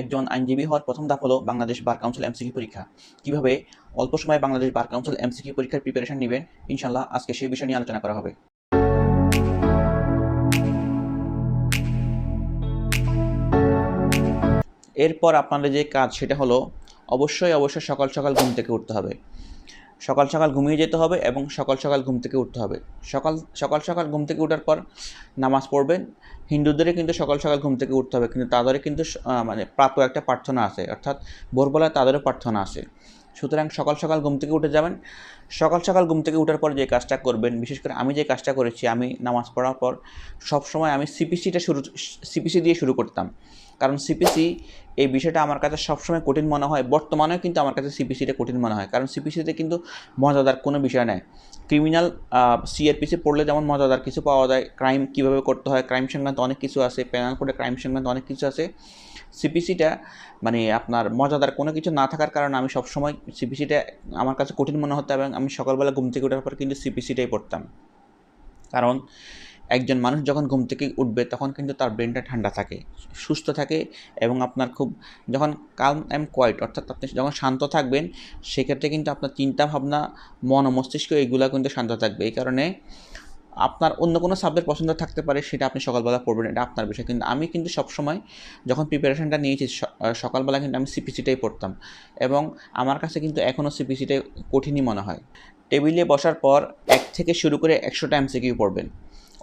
একজন আইনজীবী হওয়ার প্রথম ধাপ হলো বাংলাদেশ বার কাউন্সিল এমসিকিউ পরীক্ষা। কীভাবে অল্প সময়ে বাংলাদেশ বার কাউন্সিল এমসিকিউ পরীক্ষার প্রিপারেশন নেবেন ইনশাল্লাহ আজকে সেই বিষয় নিয়ে আলোচনা করা হবে। এরপর আপনাদের যে কাজ সেটা হলো, অবশ্যই অবশ্যই সকাল সকাল ঘুম থেকে উঠতে হবে। সকাল সকাল ঘুমিয়ে যেতে হবে এবং সকাল সকাল ঘুম থেকে উঠতে হবে। সকাল সকাল সকাল ঘুম থেকে ওঠার পর নামাজ পড়বেন। হিন্দুদেরই কিন্তু সকাল সকাল ঘুম থেকে উঠতে হবে, কিন্তু তাদেরও কিন্তু মানে প্রাপ্য একটা প্রার্থনা আছে, অর্থাৎ ভোরবেলায় তাদেরও প্রার্থনা আছে। সুতরাং সকাল সকাল ঘুম থেকে উঠে যাবেন। সকাল সকাল ঘুম থেকে উঠার পর যে কাজটা করবেন, বিশেষ করে আমি যে কাজটা করেছি, আমি নামাজ পড়ার পর সব সময় আমি সিপিসিটা শুরু সিপিসি দিয়ে শুরু করতাম। কারণ সিপিসি এই বিষয়টা আমার কাছে সবসময় কঠিন মনে হয়। বর্তমানেও কিন্তু আমার কাছে সিপিসিটা কঠিন মনে হয়। কারণ সিপিসিতে কিন্তু মজাদার কোনো বিষয় নেই। ক্রিমিনাল সিআরপিসি পড়লে যেমন মজাদার কিছু পাওয়া যায় ক্রাইম কীভাবে করতে হয় ক্রাইম সংক্রান্ত অনেক কিছু আছে পেনাল কোডে ক্রাইম সংক্রান্ত অনেক কিছু আছে। সিপিসিটা মানে আপনার মজাদার কোনো কিছু না থাকার কারণে আমি সবসময় সিপিসিটা আমার কাছে কঠিন মনে হতো এবং আমি সকালবেলা ঘুম থেকে ওঠার পর কিন্তু সিপিসিটাই পড়তাম। কারণ একজন মানুষ যখন ঘুম থেকে উঠবে, তখন কিন্তু তার ব্রেনটা ঠান্ডা থাকে, সুস্থ থাকে এবং আপনার খুব, যখন কাম অ্যান্ড কোয়াইট অর্থাৎ আপনি যখন শান্ত থাকবেন, সেক্ষেত্রে কিন্তু আপনার চিন্তা ভাবনা, মন ও মস্তিষ্ক এইগুলো কিন্তু শান্ত থাকবে। এই কারণে আপনার অন্য কোনো সাবজেক্ট পছন্দ থাকতে পারে, সেটা আপনি সকালবেলা পড়বেন, এটা আপনার বিষয়। কিন্তু আমি কিন্তু সবসময় যখন প্রিপারেশনটা নিয়েছি সকালবেলা কিন্তু আমি সিপিসিটাই পড়তাম এবং আমার কাছে কিন্তু এখনও সিপিসিটাই কঠিনই মনে হয়। টেবিলে বসার পর এক থেকে শুরু করে একশো টাইম সিকিউ পড়বেন।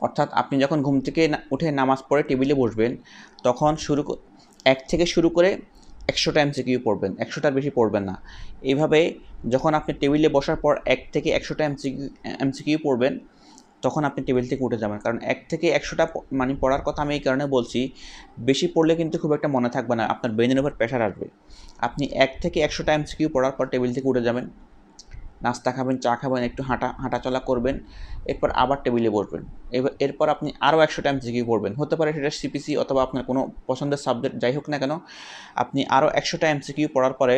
অর্থাৎ আপনি যখন ঘুম থেকে উঠে নামাজ পড়ে টেবিলে বসবেন, তখন শুরু এক থেকে শুরু করে একশো টাইম সিকিউ পড়বেন একশোটার বেশি পড়বেন না। এইভাবে যখন আপনি টেবিলে বসার পর এক থেকে একশো টাইম এমসিকিউ পড়বেন, তখন আপনি টেবিল থেকে উঠে যাবেন। কারণ এক থেকে একশোটা মানে পড়ার কথা আমি এই কারণে বলছি, বেশি পড়লে কিন্তু খুব একটা মনে থাকবে না, আপনার ব্রেনের উপর প্রেশার আসবে। আপনি এক থেকে একশো টাইম সিকিউ পড়ার পর টেবিল থেকে উঠে যাবেন নাস্তা খাবেন, চা খাবেন, একটু হাঁটা, হাঁটাচলা করবেন, এরপর আবার টেবিলে বসবেন। এরপর আপনি আরও একশো টাইম সিকিউ পড়বেন হতে পারে সেটা সিপিসি অথবা আপনার কোনো পছন্দের সাবজেক্ট, যাই হোক না কেন, আপনি আরও একশোটা এমসিকিউ পড়ার পরে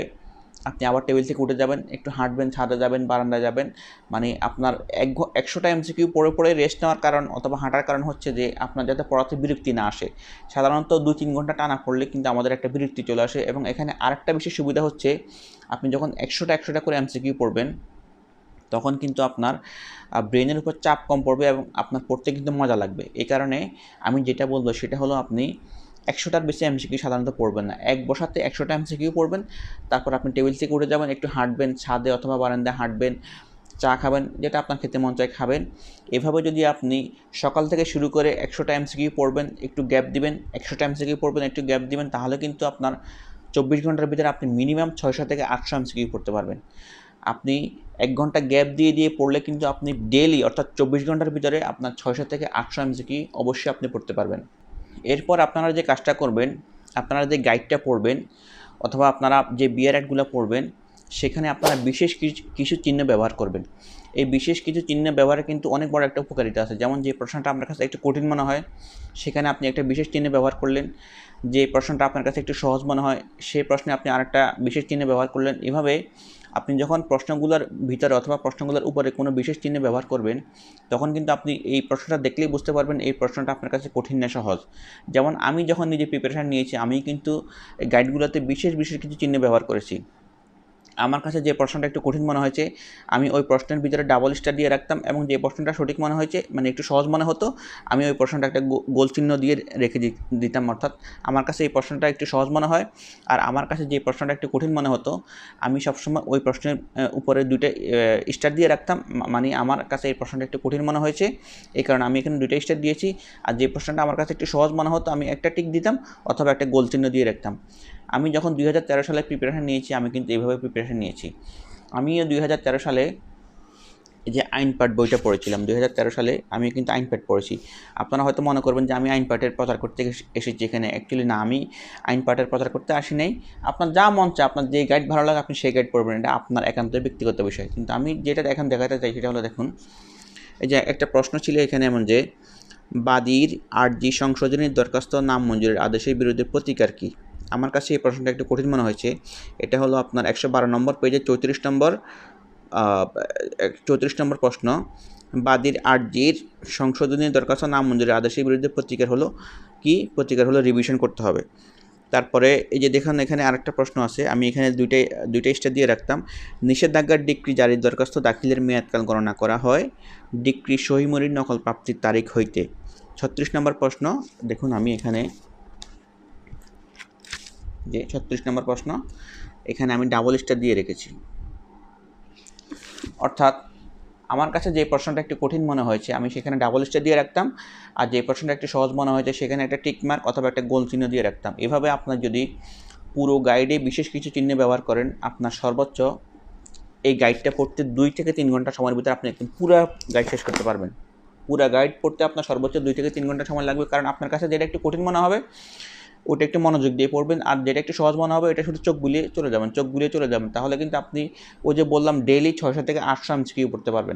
আপনি আবার টেবিল থেকে উঠে যাবেন, একটু হাঁটবেন, ছাদে যাবেন, বারান্দায় যাবেন। মানে আপনার এক একশোটা এমসিকিউ পড়ে পড়ে রেস্ট নেওয়ার কারণ অথবা হাঁটার কারণ হচ্ছে যে, আপনার যাতে পড়াতে বিরক্তি না আসে। সাধারণত দুই তিন ঘণ্টা টানা পড়লে কিন্তু আমাদের একটা বিরক্তি চলে আসে এবং এখানে আরেকটা বিশেষ সুবিধা হচ্ছে, আপনি যখন একশোটা একশোটা করে এমসিকিউ পড়বেন তখন কিন্তু আপনার ব্রেনের উপর চাপ কম পড়বে এবং আপনার পড়তে কিন্তু মজা লাগবে। এই কারণে আমি যেটা বলব সেটা হলো আপনি একশোটার বেশি এমসিকিউ সাধারণত পড়বেন না। এক বসাতে একশোটা এমসিকিউ পড়বেন, তারপর আপনি টেবিল থেকে উঠে যাবেন, একটু হাঁটবেন, ছাদে অথবা বারান্দায় হাঁটবেন, চা খাবেন, যেটা আপনার খেতে মন চায় খাবেন। এভাবে যদি আপনি সকাল থেকে শুরু করে একশোটা এমসিকিউ পড়বেন, একটু গ্যাপ দিবেন, একশোটা এমসিকিউ পড়বেন, একটু গ্যাপ দিবেন, তাহলে কিন্তু আপনার চব্বিশ ঘণ্টার ভিতরে আপনি মিনিমাম ছয়শো থেকে আটশো এমসিকিউ পড়তে পারবেন। আপনি এক ঘণ্টা গ্যাপ দিয়ে দিয়ে পড়লে কিন্তু আপনি ডেলি অর্থাৎ চব্বিশ ঘণ্টার ভিতরে আপনার ছয়শো থেকে আটশো এমসিকিউ অবশ্যই আপনি পড়তে পারবেন। এরপর আপনারা যে কাজটা করবেন, আপনারা যে গাইডটা পড়বেন, অথবা আপনারা যে বিয়ার অ্যাডগুলো পড়বেন সেখানে আপনারা বিশেষ কিছু চিহ্ন ব্যবহার করবেন। এই বিশেষ কিছু চিহ্ন ব্যবহারে কিন্তু অনেক বড় একটা উপকারিতা আছে। যেমন যে প্রশ্নটা আপনার কাছে একটু কঠিন মনে হয়, সেখানে আপনি একটা বিশেষ চিহ্ন ব্যবহার করলেন। যে প্রশ্নটা আপনার কাছে একটু সহজ মনে হয়, সেই প্রশ্নে আপনি আরেকটা বিশেষ চিহ্ন ব্যবহার করলেন। এভাবে আপনি যখন প্রশ্নগুলোর ভিতরে অথবা প্রশ্নগুলোর উপরে কোনো বিশেষ চিহ্ন ব্যবহার করবেন, তখন কিন্তু আপনি এই প্রশ্নটা দেখলেই বুঝতে পারবেন এই প্রশ্নটা আপনার কাছে কঠিন না সহজ। যেমন আমি যখন নিজে প্রিপারেশান নিয়েছি, আমি কিন্তু গাইডগুলোতে বিশেষ বিশেষ কিছু চিহ্ন ব্যবহার করেছি। আমার কাছে যে প্রশ্নটা একটু কঠিন মনে হয়েছে, আমি ওই প্রশ্নের ভিতরে ডাবল স্টার দিয়ে রাখতাম এবং যে প্রশ্নটা সঠিক মনে হয়েছে মানে একটু সহজ মনে হতো, আমি ওই প্রশ্নটা একটা গোল চিহ্ন দিয়ে রেখে দিতাম, অর্থাৎ আমার কাছে এই প্রশ্নটা একটু সহজ মনে হয় আর আমার কাছে যে প্রশ্নটা একটু কঠিন মনে হতো, আমি সবসময় ওই প্রশ্নের উপরে দুইটা স্টার দিয়ে রাখতাম মানে আমার কাছে এই প্রশ্নটা একটু কঠিন মনে হয়েছে, এই কারণে আমি এখানে দুইটা স্টার দিয়েছি আর যে প্রশ্নটা আমার কাছে একটু সহজ মনে হতো, আমি একটা টিক দিতাম অথবা একটা গোল চিহ্ন দিয়ে রাখতাম। আমি যখন দুই হাজার তেরো সালে প্রিপারেশান নিয়েছি, আমি কিন্তু এইভাবে প্রিপারেশান নিয়েছি। আমিও দুই হাজার তেরো সালে যে আইন পাঠ বইটা পড়েছিলাম, দুই হাজার তেরো সালে আমি কিন্তু আইন পাঠ পড়েছি। আপনারা হয়তো মনে করবেন যে আমি আইন পাঠের প্রচার করতে এসে- এসেছি এখানে। অ্যাকচুয়ালি না, আমি আইন পাঠের প্রচার করতে আসি নাই। আপনার যা মন চায়, আপনার যে গাইড ভালো লাগে, আপনি সেই গাইড পড়বেন। এটা আপনার একান্ত ব্যক্তিগত বিষয়। কিন্তু আমি যেটা এখন দেখাতে চাই, সেটা হলো দেখুন, এই যে একটা প্রশ্ন ছিল এখানে এমন যে, বাদীর আরজি সংশোধনীর দরখাস্ত নাম মঞ্জুরের আদেশের বিরুদ্ধে প্রতিকার কী? আমার কাছে এই প্রশ্নটা একটু কঠিন মনে হয়েছে। এটা হলো আপনার একশো বারো নম্বর পেজে চৌত্রিশ নম্বর চৌত্রিশ নম্বর প্রশ্ন। বাদীর আরজির সংশোধনী দরখাস্ত নাম মঞ্জুরের আদেশের বিরুদ্ধে প্রতিকার হলো কি? প্রতিকার হলো রিভিশন করতে হবে। তারপরে এই যে দেখুন, এখানে আরেকটা প্রশ্ন আছে। আমি এখানে দুইটাই দুইটা স্টার দিয়ে রাখতাম। নিষেধাজ্ঞার ডিক্রি জারির দরখাস্ত দাখিলের মেয়াদকাল গণনা করা হয়। ডিক্রি সহিমরির নকল প্রাপ্তির তারিখ হইতে। ছত্রিশ নম্বর প্রশ্ন, দেখুন আমি এখানে যে ছত্রিশ নম্বর প্রশ্ন, এখানে আমি ডাবল স্টার দিয়ে রেখেছি। অর্থাৎ আমার কাছে যে প্রশ্নটা একটু কঠিন মনে হয়েছে, আমি সেখানে ডাবল স্টার দিয়ে রাখতাম, আর যে প্রশ্নটা একটু সহজ মনে হয়েছে, সেখানে একটা টিকমার্ক অথবা একটা গোল চিহ্ন দিয়ে রাখতাম। এভাবে আপনার যদি পুরো গাইডে বিশেষ কিছু চিহ্ন ব্যবহার করেন, আপনার সর্বোচ্চ এই গাইডটা পড়তে দুই থেকে তিন ঘণ্টা সময়ের ভিতরে আপনি একদম পুরো গাইড শেষ করতে পারবেন। পুরো গাইড পড়তে আপনার সর্বোচ্চ দুই থেকে তিন ঘণ্টা সময় লাগবে, কারণ আপনার কাছে যেটা একটু কঠিন মনে হবে ওটা একটু মনোযোগ দিয়ে পড়বেন। আর যেটা একটু সহজ মনে হবে এটা শুধু চোখ বুলিয়ে চলে যাবেন। চোখ বুলিয়ে চলে যাবেন। তাহলে কিন্তু আপনি ওই যে বললাম ডেইলি ছয়শো থেকে আটশো এমসিকিউ পড়তে পারবেন।